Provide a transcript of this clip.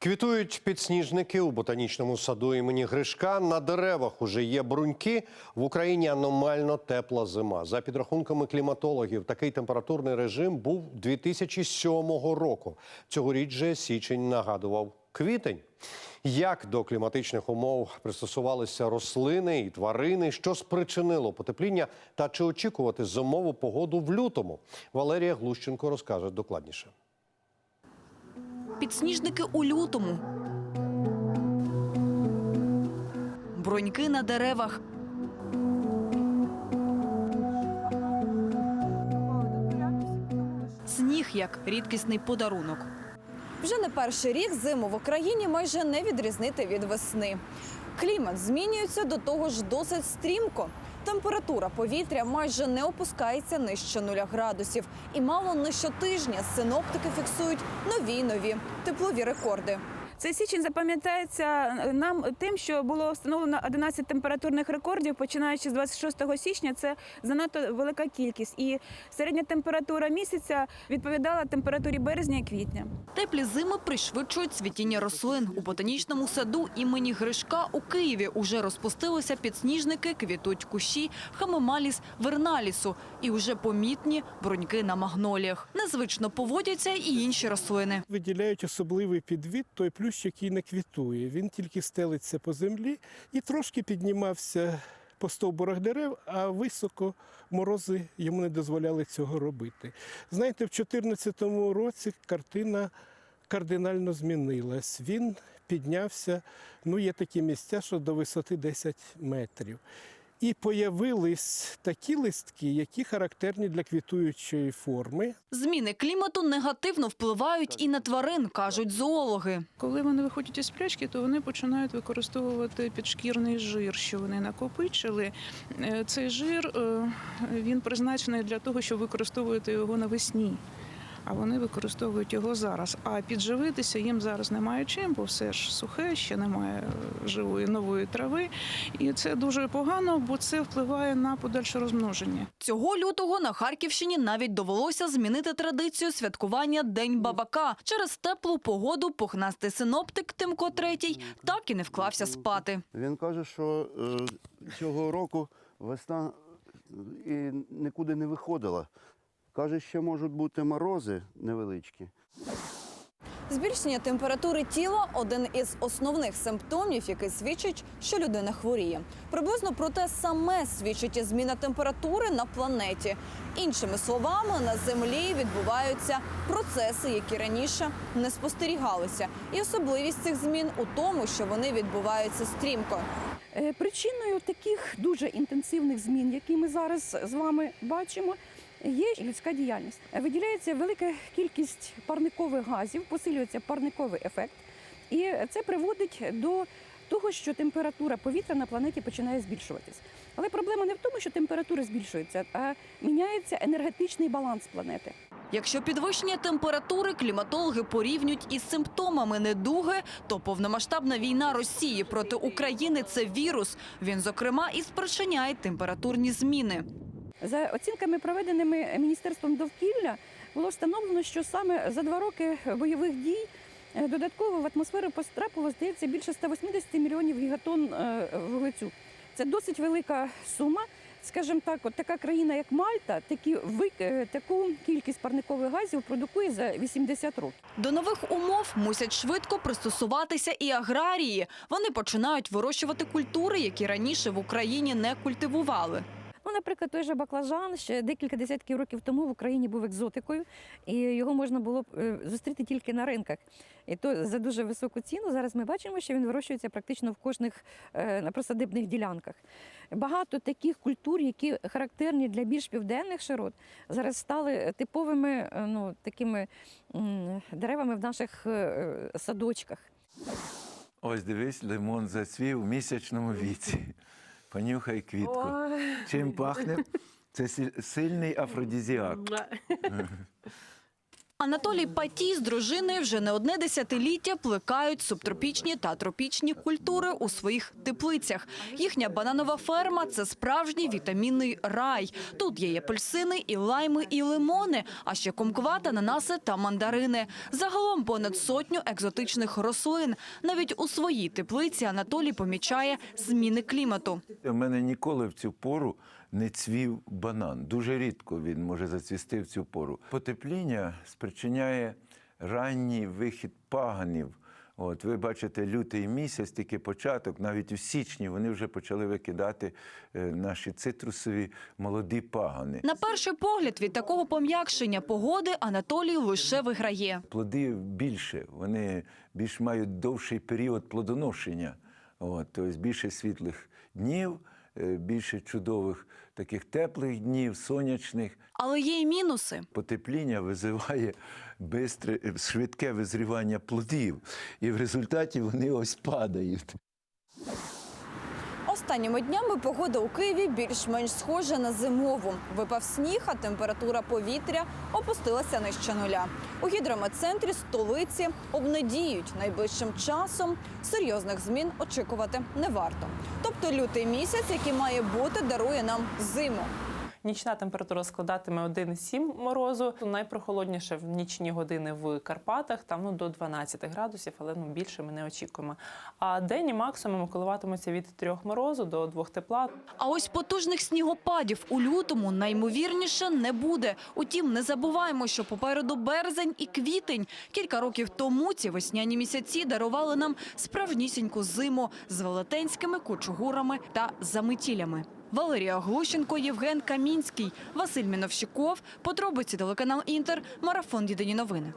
Квітують підсніжники у ботанічному саду імені Гришка. На деревах уже є бруньки. В Україні аномально тепла зима. За підрахунками кліматологів, такий температурний режим був 2007 року. Цьогоріч же січень нагадував квітень. Як до кліматичних умов пристосувалися рослини і тварини, що спричинило потепління, та чи очікувати зимову погоду в лютому? Валерія Глущенко розкаже докладніше. Підсніжники у лютому. Броньки на деревах. Сніг як рідкісний подарунок. Вже не перший рік зиму в Україні майже не відрізнити від весни. Клімат змінюється до того ж досить стрімко. Температура повітря майже не опускається нижче нуля градусів. І мало не щотижня синоптики фіксують нові нові теплові рекорди. Цей січень запам'ятається е, нам тим, що було встановлено 11 температурних рекордів, починаючи з 26 січня. Це занадто велика кількість. І середня температура місяця відповідала температурі березня і квітня. Теплі зими пришвидшують цвітіння рослин. У ботанічному саду імені Гришка у Києві уже розпустилися підсніжники, квітуть кущі, хамемаліс, верналісу і вже помітні бруньки на магноліях. Незвично поводяться і інші рослини. виділяють особливий підвід, той плющ, який не квітує. Він тільки стелиться по землі і трошки піднімався по стовбурах дерев, а високо морози йому не дозволяли цього робити. Знаєте, в 2014 році картина кардинально змінилась. Він піднявся, ну є такі місця, що до висоти 10 метрів. І появились такі листки, які характерні для квітуючої форми. Зміни клімату негативно впливають і на тварин, кажуть зоологи. Коли вони виходять із сплячки, то вони починають використовувати підшкірний жир, що вони накопичили. Е, Цей жир е, він призначений для того, щоб використовувати його навесні. А вони використовують його зараз. А підживитися їм зараз немає чим, бо все ж сухе, ще немає е, живої нової трави. І це дуже погано, бо це впливає на подальше розмноження. Цього лютого на Харківщині навіть довелося змінити традицію святкування День бабака. Через теплу погоду пухнастий синоптик Тимко Третій так і не вклався спати. Він каже, що е, цього року весна і нікуди не виходила. Каже, ще можуть бути морози невеличкі. Збільшення температури тіла один із основних симптомів, який свідчить, що людина хворіє. Приблизно про те саме свідчить і зміна температури на планеті. Іншими словами, на землі відбуваються процеси, які раніше не спостерігалися. І особливість цих змін у тому, що вони відбуваються стрімко. Е, Причиною таких дуже інтенсивних змін, які ми зараз з вами бачимо, є людська діяльність. Виділяється велика кількість парникових газів, посилюється парниковий ефект, і це приводить до того, що температура повітря на планеті починає збільшуватись. Але проблема не в тому, що температура збільшується, а міняється енергетичний баланс планети. Якщо підвищення температури кліматологи порівнюють із симптомами недуги, то повномасштабна війна Росії проти України це вірус. Він, зокрема, і спричиняє температурні зміни. За оцінками, проведеними Міністерством довкілля, було встановлено, що саме за два роки бойових дій е, додатково в атмосферу потрапило, здається, більше 180 мільйонів гігатон е, вуглецю. Це досить велика сума. Скажімо так, от така країна, як Мальта, такі вик- е, таку кількість парникових газів продукує за 80 років. До нових умов мусять швидко пристосуватися і аграрії. Вони починають вирощувати культури, які раніше в Україні не культивували. Ну, наприклад, той же баклажан ще декілька десятків років тому в Україні був екзотикою, і його можна було е, зустріти тільки на ринках. І то за дуже високу ціну. Зараз ми бачимо, що він вирощується практично в кожних е, на присадибних ділянках. Багато таких культур, які характерні для більш південних широт, зараз стали типовими е, ну, такими деревами в наших садочках. Ось дивись, лимон зацвів у місячному віці. Понюхай квітку. Чим пахне? Це сильний афродізіак. Анатолій Патій з дружиною вже не одне десятиліття плекають субтропічні та тропічні культури у своїх теплицях. Їхня бананова ферма – це справжній вітамінний рай. Тут є апельсини, і лайми, і лимони, а ще кумкват, ананаси та мандарини. Загалом понад сотню екзотичних рослин. Навіть у своїй теплиці Анатолій помічає зміни клімату. У мене ніколи в цю пору не цвів банан. Дуже рідко він може зацвісти в цю пору. Потепління спричиняє ранній вихід паганів. От ви бачите, лютий місяць, тільки початок, навіть у січні вони вже почали викидати е, наші цитрусові молоді пагани. На перший погляд від такого пом'якшення погоди Анатолій лише виграє. Плоди більше, вони більш мають довший період плодоношення. От, тобто більше світлих днів, більше чудових таких теплих днів, сонячних. Але є й мінуси. Потепління визиває бистре, швидке визрівання плодів, і в результаті вони ось падають. Останніми днями погода у Києві більш-менш схожа на зимову. Випав сніг, а температура повітря опустилася нижче нуля. У гідрометцентрі столиці обнадіють найближчим часом серйозних змін очікувати не варто. Тобто лютий місяць, який має бути, дарує нам зиму. Нічна температура складатиме 1,7 морозу. Найпрохолодніше в нічні години в Карпатах, там ну, до 12 градусів, але ну, більше ми не очікуємо. А денні максимум коливатимуться від 3 морозу до 2 тепла. А ось потужних снігопадів у лютому наймовірніше не буде. Утім, не забуваємо, що попереду березень і квітень. Кілька років тому ці весняні місяці дарували нам справжнісіньку зиму з велетенськими кучугурами та заметілями. Валерія Глущенко, Євген Камінський, Василь Міновщиков. Подробиці телеканал Інтер. Марафон Єдині новини.